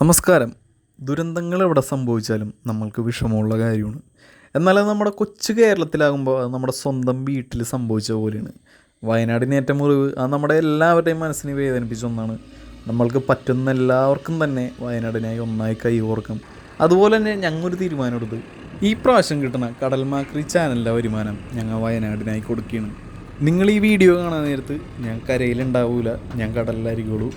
നമസ്കാരം. ദുരന്തങ്ങൾ എവിടെ സംഭവിച്ചാലും നമ്മൾക്ക് വിഷമമുള്ള കാര്യമാണ്. എന്നാൽ അത് നമ്മുടെ കൊച്ചു കേരളത്തിലാകുമ്പോൾ അത് നമ്മുടെ സ്വന്തം വീട്ടിൽ സംഭവിച്ച പോലെയാണ്. വയനാടിനേറ്റ മുറിവ് അത് നമ്മുടെ എല്ലാവരുടെയും മനസ്സിനെ വേദനിപ്പിച്ച ഒന്നാണ്. നമ്മൾക്ക് പറ്റുന്ന എല്ലാവർക്കും തന്നെ വയനാടിനായി ഒന്നായി കൈകോർക്കാം. അതുപോലെ തന്നെ ഞങ്ങൊരു തീരുമാനമെടുത്ത് ഈ പ്രാവശ്യം കിട്ടുന്ന കടൽമാക്രി ചാനലിന്റെ വരുമാനം ഞങ്ങൾ വയനാടിനായി കൊടുക്കുകയാണ്. നിങ്ങൾ ഈ വീഡിയോ കാണാൻ നേരത്ത് ഞാൻ കരയിലുണ്ടാവില്ല ഞാൻ കടലിലായിരിക്കുള്ളൂ.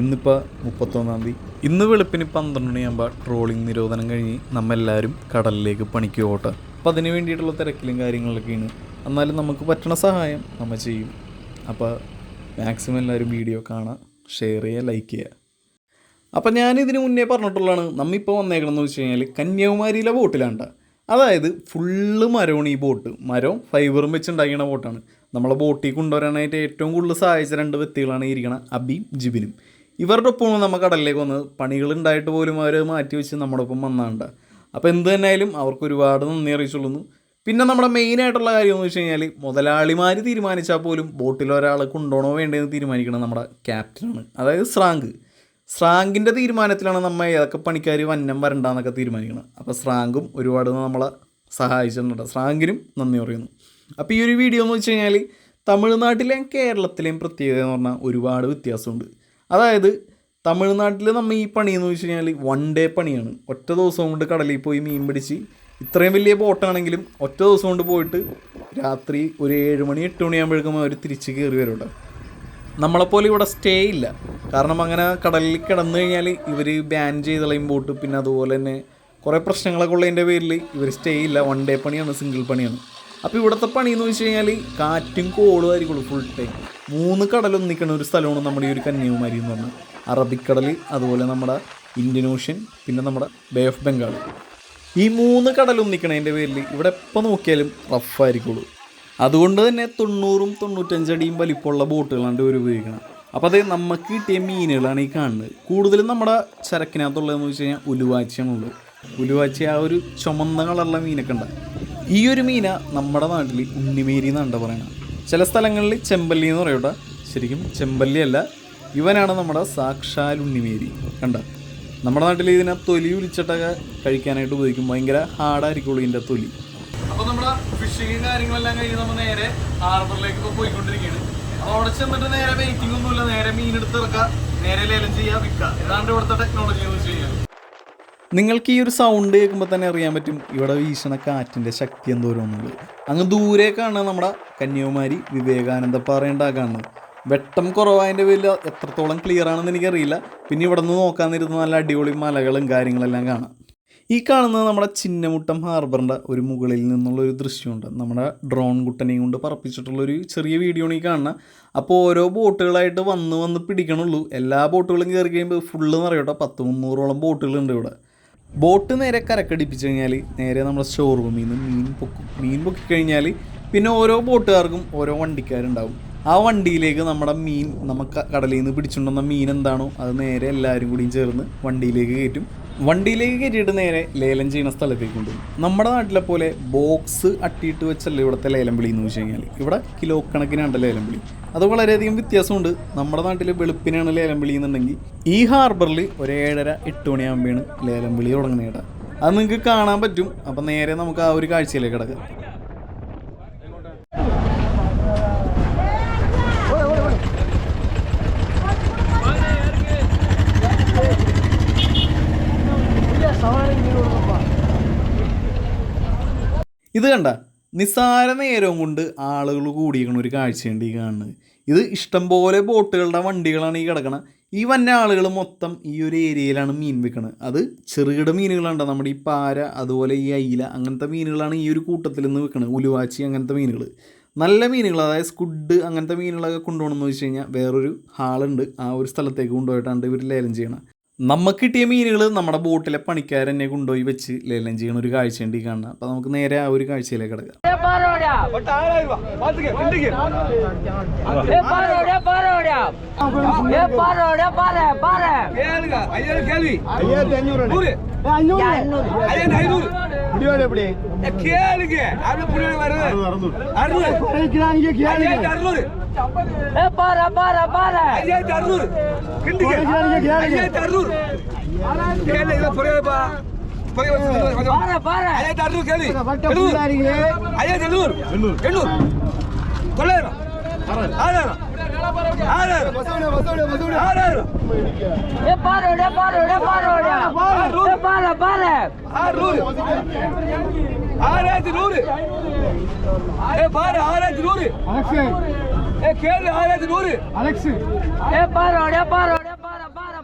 ഇന്നിപ്പോൾ മുപ്പത്തൊന്നാം തീയതി. ഇന്ന് വെളുപ്പിന് പന്ത്രണ്ട് മണിയാകുമ്പോൾ ട്രോളിംഗ് നിരോധനം കഴിഞ്ഞ് നമ്മെല്ലാവരും കടലിലേക്ക് പണിക്ക് പോട്ടെ. അപ്പം അതിന് വേണ്ടിയിട്ടുള്ള തിരക്കിലും കാര്യങ്ങളൊക്കെയാണ്. എന്നാലും നമുക്ക് പറ്റണ സഹായം നമ്മൾ ചെയ്യും. അപ്പോൾ മാക്സിമം എല്ലാവരും വീഡിയോ കാണുക ഷെയർ ചെയ്യുക ലൈക്ക് ചെയ്യുക അപ്പം ഞാനിതിന് മുന്നേ പറഞ്ഞിട്ടുള്ളതാണ് നമ്മിപ്പോൾ വന്നേക്കണമെന്ന് വെച്ച് കഴിഞ്ഞാൽ കന്യാകുമാരിയിലെ ബോട്ടിലാണ്ട അതായത് ഫുള്ള് മരമാണ് ഈ ബോട്ട്. മരവും ഫൈബറും വെച്ച് ഉണ്ടാക്കിയ ബോട്ടാണ്. നമ്മളെ ബോട്ടിൽ കൊണ്ടുവരാനായിട്ട് ഏറ്റവും കൂടുതൽ സഹായിച്ച രണ്ട് വ്യക്തികളാണ് ഇരിക്കണ അബിയും ജിബിനും. ഇവരുടെ ഒപ്പമാണ് നമ്മൾ കടലിലേക്ക് വന്നത് പണികൾ ഉണ്ടായിട്ട് പോലും അവർ മാറ്റി വെച്ച് നമ്മുടെ ഒപ്പം വന്നാണ്ട്. അപ്പോൾ എന്ത് തന്നെയായാലും അവർക്ക് ഒരുപാട് നന്ദി അറിയിച്ചുള്ളൂ പിന്നെ നമ്മുടെ മെയിനായിട്ടുള്ള കാര്യം എന്ന് വെച്ച് കഴിഞ്ഞാൽ മുതലാളിമാർ തീരുമാനിച്ചാൽ പോലും ബോട്ടിൽ ഒരാളെ കൊണ്ടുപോകണോ വേണ്ടതെന്ന് തീരുമാനിക്കണം നമ്മുടെ ക്യാപ്റ്റനാണ് അതായത് സ്രാങ്ക് സ്രാങ്കിന്റെ തീരുമാനത്തിലാണ് നമ്മൾ ഏതൊക്കെ പണിക്കാർ വന്നം വരണ്ടെന്നൊക്കെ തീരുമാനിക്കണം അപ്പോൾ സ്രാങ്കും ഒരുപാട് നമ്മളെ സഹായിച്ചിട്ടുണ്ട് സ്രാങ്കിനും നന്ദി പറയുന്നു. അപ്പോൾ ഈ ഒരു വീഡിയോ എന്ന് വെച്ച് കഴിഞ്ഞാൽ തമിഴ്നാട്ടിലെയും കേരളത്തിലെയും പ്രത്യേകത എന്ന് പറഞ്ഞാൽ ഒരുപാട് വ്യത്യാസമുണ്ട്. അതായത് തമിഴ്നാട്ടിൽ നമ്മൾ ഈ പണി എന്ന് വെച്ച് കഴിഞ്ഞാൽ വൺ ഡേ പണിയാണ്. ഒറ്റ ദിവസം കൊണ്ട് കടലിൽ പോയി മീൻ പിടിച്ച് ഇത്രയും വലിയ ബോട്ടാണെങ്കിലും ഒറ്റ ദിവസം കൊണ്ട് പോയിട്ട് രാത്രി ഒരു ഏഴ് മണി എട്ട് മണിയാകുമ്പോഴേക്കും അവർ തിരിച്ച് കയറി വരും കേട്ടോ നമ്മളെപ്പോലെ ഇവിടെ സ്റ്റേ ഇല്ല. കാരണം അങ്ങനെ കടലിൽ കിടന്നു കഴിഞ്ഞാൽ ഇവർ ബാൻ ചെയ്ത് കളയും ബോട്ട് പിന്നെ അതുപോലെ തന്നെ കുറേ പ്രശ്നങ്ങളൊക്കെ ഉള്ളതിന്റെ പേരിൽ ഇവർ സ്റ്റേ ഇല്ല. വൺ ഡേ പണിയാണ് സിംഗിൾ പണിയാണ്. അപ്പോൾ ഇവിടുത്തെ പണി എന്ന് വെച്ച് കഴിഞ്ഞാൽ കാറ്റും കോളും ആയിരിക്കുള്ളൂ ഫുൾ ടൈം മൂന്ന് കടലും നിൽക്കുന്ന ഒരു സ്ഥലമാണ് നമ്മുടെ ഈ ഒരു കന്യാകുമാരി എന്ന് പറഞ്ഞാൽ. അറബിക്കടൽ അതുപോലെ നമ്മുടെ ഇന്ത്യൻ ഓഷ്യൻ പിന്നെ നമ്മുടെ ബേ ഓഫ് ബംഗാൾ. ഈ മൂന്ന് കടലും നിൽക്കണതിന്റെ പേരിൽ ഇവിടെ എപ്പോൾ നോക്കിയാലും റഫായിരിക്കുള്ളൂ അതുകൊണ്ട് തന്നെ തൊണ്ണൂറും തൊണ്ണൂറ്റഞ്ചടിയും വലിപ്പമുള്ള ബോട്ടുകളാണ് ഇവർ ഉപയോഗിക്കണം. അപ്പോൾ അതേ നമുക്ക് കിട്ടിയ മീനുകളാണ് ഈ കാണുന്നത്. കൂടുതലും നമ്മുടെ ചരക്കിനകത്തുള്ളതെന്ന് വെച്ച് കഴിഞ്ഞാൽ ഉലുവാച്ചയാണുള്ളത്. ഉലുവാച്ച ആ ഒരു ചുമന്ന കളറുള്ള മീനൊക്കെ ഉണ്ട്? ഈ ഒരു മീന നമ്മുടെ നാട്ടിൽ ഉണ്ണിമേരി എന്നാണ് പറയുന്നത് ചില സ്ഥലങ്ങളിൽ ചെമ്പല്ലി എന്ന് പറയൂട്ട ശരിക്കും ചെമ്പല്ലി അല്ല. ഇവനാണ് നമ്മുടെ സാക്ഷാൽ ഉണ്ണിമേരി. കണ്ട? നമ്മുടെ നാട്ടിൽ ഇതിനെ തൊലി ഉരിച്ചിട്ടൊക്കെ കഴിക്കാനായിട്ട് ഉപയോഗിക്കും. ഭയങ്കര ഹാർഡായിരിക്കുള്ളൂ ഇതിന്റെ തൊലി. അപ്പോൾ നമ്മുടെ ഫിഷിങ്ങും കാര്യങ്ങളെല്ലാം കഴിഞ്ഞ് നമ്മൾ നേരെ ഹാർബറിലേക്ക് ഇപ്പോൾ പോയിക്കൊണ്ടിരിക്കുകയാണ്. അപ്പോൾ അവിടെ ചെന്നിട്ട് നേരെ വെയിറ്റിംഗ് ഒന്നുമില്ല. നേരെ മീൻ എടുത്ത് ഇറക്കുക. നേരെ ലേലം ചെയ്യുക വിൽക്കുക. ഇതാണ് ഇവിടുത്തെ ടെക്നോളജി എന്ന് വെച്ച് കഴിഞ്ഞാൽ നിങ്ങൾക്ക് ഈ ഒരു സൗണ്ട് കേൾക്കുമ്പോൾ തന്നെ അറിയാൻ പറ്റും ഇവിടെ വീശണ കാറ്റിന്റെ ശക്തി എന്തോരോന്നുള്ളത്. അങ്ങ് ദൂരേക്കാണ് നമ്മുടെ കന്യാകുമാരി വിവേകാനന്ദ പാറയുണ്ടാ കാണുന്നത്. വെട്ടം കുറവായതിന്റെ പേരിൽ എത്രത്തോളം ക്ലിയർ ആണെന്ന് എനിക്കറിയില്ല. പിന്നെ ഇവിടെ നിന്ന് നോക്കാൻ നേരത്ത് നല്ല അടിപൊളി മലകളും കാര്യങ്ങളെല്ലാം കാണാം. ഈ കാണുന്നത് നമ്മുടെ ചിന്നമുട്ടം ഹാർബറിന്റെ ഒരു മുകളിൽ നിന്നുള്ള ഒരു ദൃശ്യമുണ്ട്. നമ്മുടെ ഡ്രോൺ കുട്ടനെയും കൊണ്ട് പറപ്പിച്ചിട്ടുള്ള ഒരു ചെറിയ വീഡിയോ ആണ് ഈ കാണുന്നത് അപ്പോൾ ഓരോ ബോട്ടുകളായിട്ട് വന്ന് വന്ന് പിടിക്കണുള്ളൂ. എല്ലാ ബോട്ടുകളും കയറി കഴിയുമ്പോൾ ഫുള്ള് നിറയട്ടോ പത്ത് മുന്നൂറോളം ബോട്ടുകളുണ്ട് ഇവിടെ. ബോട്ട് നേരെ കരക്കടിപ്പിച്ച് കഴിഞ്ഞാൽ നേരെ നമ്മുടെ സ്റ്റോർ നിന്ന് മീൻ പൊക്കും മീൻ പൊക്കിക്കഴിഞ്ഞാൽ പിന്നെ ഓരോ ബോട്ടുകാർക്കും ഓരോ വണ്ടിക്കാരുണ്ടാവും. ആ വണ്ടിയിലേക്ക് നമ്മുടെ മീൻ നമുക്ക് കടലിൽ നിന്ന് പിടിച്ചുകൊണ്ടുവന്ന മീൻ എന്താണോ അത് നേരെ എല്ലാവരും കൂടിയും ചേർന്ന് വണ്ടിയിലേക്ക് കയറ്റും. വണ്ടിയിലേക്ക് കയറ്റിയിട്ട് നേരെ ലേലം ചെയ്യുന്ന സ്ഥലത്തേക്ക് കൊണ്ടുപോകും നമ്മുടെ നാട്ടിലെ പോലെ ബോക്സ് അട്ടിയിട്ട് വെച്ചല്ല ഇവിടുത്തെ ലേലം വിളി എന്ന് വെച്ച് കഴിഞ്ഞാൽ ഇവിടെ കിലോ കണക്കിനാണ് ലേലം വിളി. അത് വളരെയധികം വ്യത്യാസമുണ്ട്. നമ്മുടെ നാട്ടിൽ വെളുപ്പിനാണ് ലേലം വിളി എന്നുണ്ടെങ്കിൽ ഈ ഹാർബറിൽ ഒരു ഏഴര എട്ട് മണിയാകുമ്പോഴാണ് ലേലം വിളി തുടങ്ങുന്നത് അത് നിങ്ങൾക്ക് കാണാൻ പറ്റും. അപ്പം നേരെ നമുക്ക് ആ ഒരു കാഴ്ചയിലേക്ക് കിടക്കാം. ഇത് കണ്ട നിസ്സാര നേരവും കൊണ്ട് ആളുകൾ കൂടിയിരിക്കണ ഒരു കാഴ്ചയുണ്ട് ഈ കാണുന്നത്. ഇത് ഇഷ്ടംപോലെ ബോട്ടുകളുടെ വണ്ടികളാണ് ഈ കിടക്കണത് ഈ വന്ന ആളുകൾ മൊത്തം ഈ ഒരു ഏരിയയിലാണ് മീൻ വിൽക്കുന്നത് അത് ചെറുകിട മീനുകളുണ്ട് നമ്മുടെ ഈ പാര അതുപോലെ ഈ അയില അങ്ങനത്തെ മീനുകളാണ് ഈ ഒരു കൂട്ടത്തിൽ നിന്ന് വിൽക്കുന്നത് ഉലുവാച്ചി അങ്ങനത്തെ മീനുകൾ. നല്ല മീനുകൾ അതായത് സ്കുഡ് അങ്ങനത്തെ മീനുകളൊക്കെ കൊണ്ടുപോകണമെന്ന് വെച്ച് കഴിഞ്ഞാൽ വേറൊരു ഹാളുണ്ട്. ആ ഒരു സ്ഥലത്തേക്ക് കൊണ്ടുപോയിട്ടാണ് ഇവർ ലേലം ചെയ്യണം നമുക്ക് കിട്ടിയ മീനുകൾ നമ്മുടെ ബോട്ടിലെ പണിക്കാരനെ കൊണ്ടുപോയി വെച്ച് ലേലം ചെയ്യുന്ന ഒരു കാഴ്ചയുണ്ട് ഈ കാണുന്നത് അപ്പൊ നമുക്ക് നേരെ ആ ഒരു കാഴ്ചയിലേക്ക് കിടക്കാം. അറുന്നൂറ് தொள்ளாயிரம் ஆறாயிரம் ஆறாயிரம் ஆறாயிரம் பாருடா பாருடா பாருடா பாரு பாரு பாரு ஆறு ஆறாயிரத்தி நூறு பாரு ஆறாயிரத்தி நூறு ஏ கேளு ஆயிரத்தி நூறு. அலெக்ஸ். ஏ பாரு அடே பாரு அடே பாரு பாரு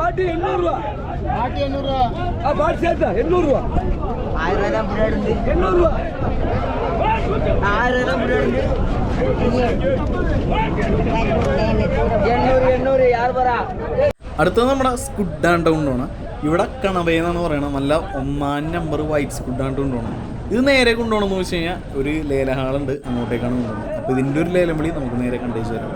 பாட்டி எண்ணூறுவா. பாட்டி எண்ணூறுவா. பாட்டி சேர்த்தா எண்ணூறுவா. ஆயிரம் ரூபாய் தான் எண்ணூறுவா. അടുത്തത് നമ്മുടെ സ്കുഡ് ആൻഡ് ടൗണിലാണ് ഇവിടെ കണവയെന്നാണ് പറയുന്നത് നല്ല ഒന്നാൻ നമ്പർ വൈറ്റ് സ്കുഡ് ആൻഡ് ടൗണിലാണ് ഇത് നേരെ കൊണ്ടുപോകണമെന്ന് വെച്ച് കഴിഞ്ഞാൽ ഒരു ലേലഹാളുണ്ട് അങ്ങോട്ടേക്കാണ് കൊണ്ടുപോകുന്നത് അപ്പോൾ ഇതിന്റെ ഒരു ലേലം വിളി നമുക്ക് നേരെ കണ്ടേച്ച് തരാം.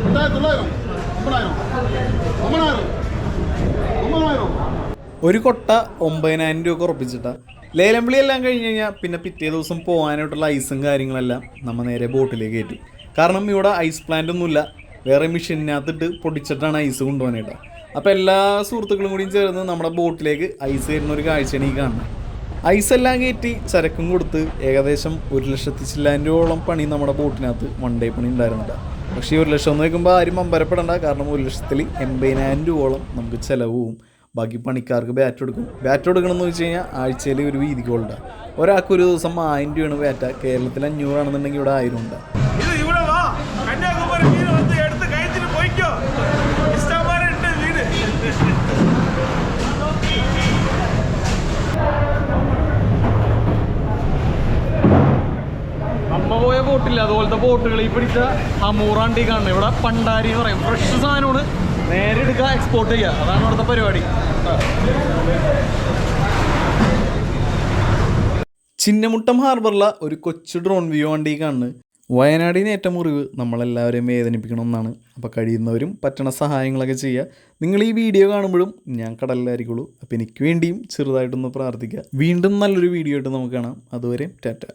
எட்டாயிரத்தி தொள்ளாயிரம் ஒன்பதாயிரம் ஒன்பதாயிரம் ஒன்பதாயிரம் ഒരു കൊട്ട ഒമ്പതിനായിരം രൂപ ഉറപ്പിച്ചിട്ടാ ലേലം വിളി എല്ലാം കഴിഞ്ഞ് കഴിഞ്ഞാൽ പിന്നെ പിറ്റേ ദിവസം പോകാനായിട്ടുള്ള ഐസും കാര്യങ്ങളെല്ലാം നമ്മൾ നേരെ ബോട്ടിലേക്ക് കയറ്റി കാരണം ഇവിടെ ഐസ് പ്ലാന്റ് ഒന്നുമില്ല വേറെ മെഷീനകത്തിട്ട് പൊടിച്ചിട്ടാണ് ഐസ് കൊണ്ടുപോകാനായിട്ട് അപ്പോൾ എല്ലാ സുഹൃത്തുക്കളും കൂടിയും ചേർന്ന് നമ്മുടെ ബോട്ടിലേക്ക് ഐസ് തരുന്ന ഒരു കാഴ്ചയാണ് ഈ കാണുന്നത് ഐസ് എല്ലാം കയറ്റി ചരക്കും കൊടുത്ത് ഏകദേശം ഒരു ലക്ഷത്തി ചില്ലായിരം രൂപയോളം പണി നമ്മുടെ ബോട്ടിനകത്ത് വൺ ഡേ പണി ഉണ്ടായിരുന്നില്ല പക്ഷേ ഒരു ലക്ഷം എന്ന് വെക്കുമ്പോൾ ആരും അമ്പരപ്പെടേണ്ട. കാരണം ഒരു ലക്ഷത്തിൽ എൺപതിനായിരം രൂപയോളം നമുക്ക് ചിലവും ബാക്കി പണിക്കാർക്ക് ബാറ്റ് കൊടുക്കും. ബാറ്റ് കൊടുക്കണമെന്ന് വെച്ച് കഴിഞ്ഞാൽ ആഴ്ചയിൽ ഒരു വീതിക്കുകളുണ്ട് ഒരാൾക്ക് ഒരു ദിവസം ആയിരം രൂപയാണ് ബാറ്റ കേരളത്തിൽ അഞ്ഞൂറാണെന്നുണ്ടെങ്കിൽ ഇവിടെ ആയിരം ഉണ്ട് ഇത് ഇവിടെ വാ കന്യാകുമാരി മീൻ വന്ന് എടുത്ത് കഴിച്ചിട്ട് പോയിക്കോ ഇഷ്ടംമാരെ ഉണ്ട് വീട് നമ്മ പോയ ബോട്ടില്ല. അതുപോലത്തെ ബോട്ടുകൾ ഈ പിടിച്ച ഹമൂറാണ്ടി കാണുന്നത് ഇവിടെ പണ്ടാരി എന്ന് പറയും. ഫ്രഷ് സാധനമാണ്. നേരെ എടുക്കുക എക്സ്പോർട്ട് ചെയ്യുക. അതാണ് ഇവിടുത്തെ പരിപാടി. ചിന്നമുട്ടം ഹാർബറിലെ ഒരു കൊച്ചു ഡ്രോൺ വ്യൂ വണ്ടി കാണുന്നത് ഏറ്റവും മുറിവ് നമ്മളെല്ലാവരെയും വേദനിപ്പിക്കണം എന്നാണ് അപ്പോൾ കഴിയുന്നവരും പറ്റണ സഹായങ്ങളൊക്കെ ചെയ്യുക. നിങ്ങൾ ഈ വീഡിയോ കാണുമ്പോഴും ഞാൻ കടലിലായിരിക്കുള്ളൂ. അപ്പോൾ എനിക്ക് വേണ്ടിയും ചെറുതായിട്ടൊന്ന് പ്രാർത്ഥിക്കുക. വീണ്ടും നല്ലൊരു വീഡിയോ ആയിട്ട് നമുക്ക് കാണാം. അതുവരെ ടാറ്റ.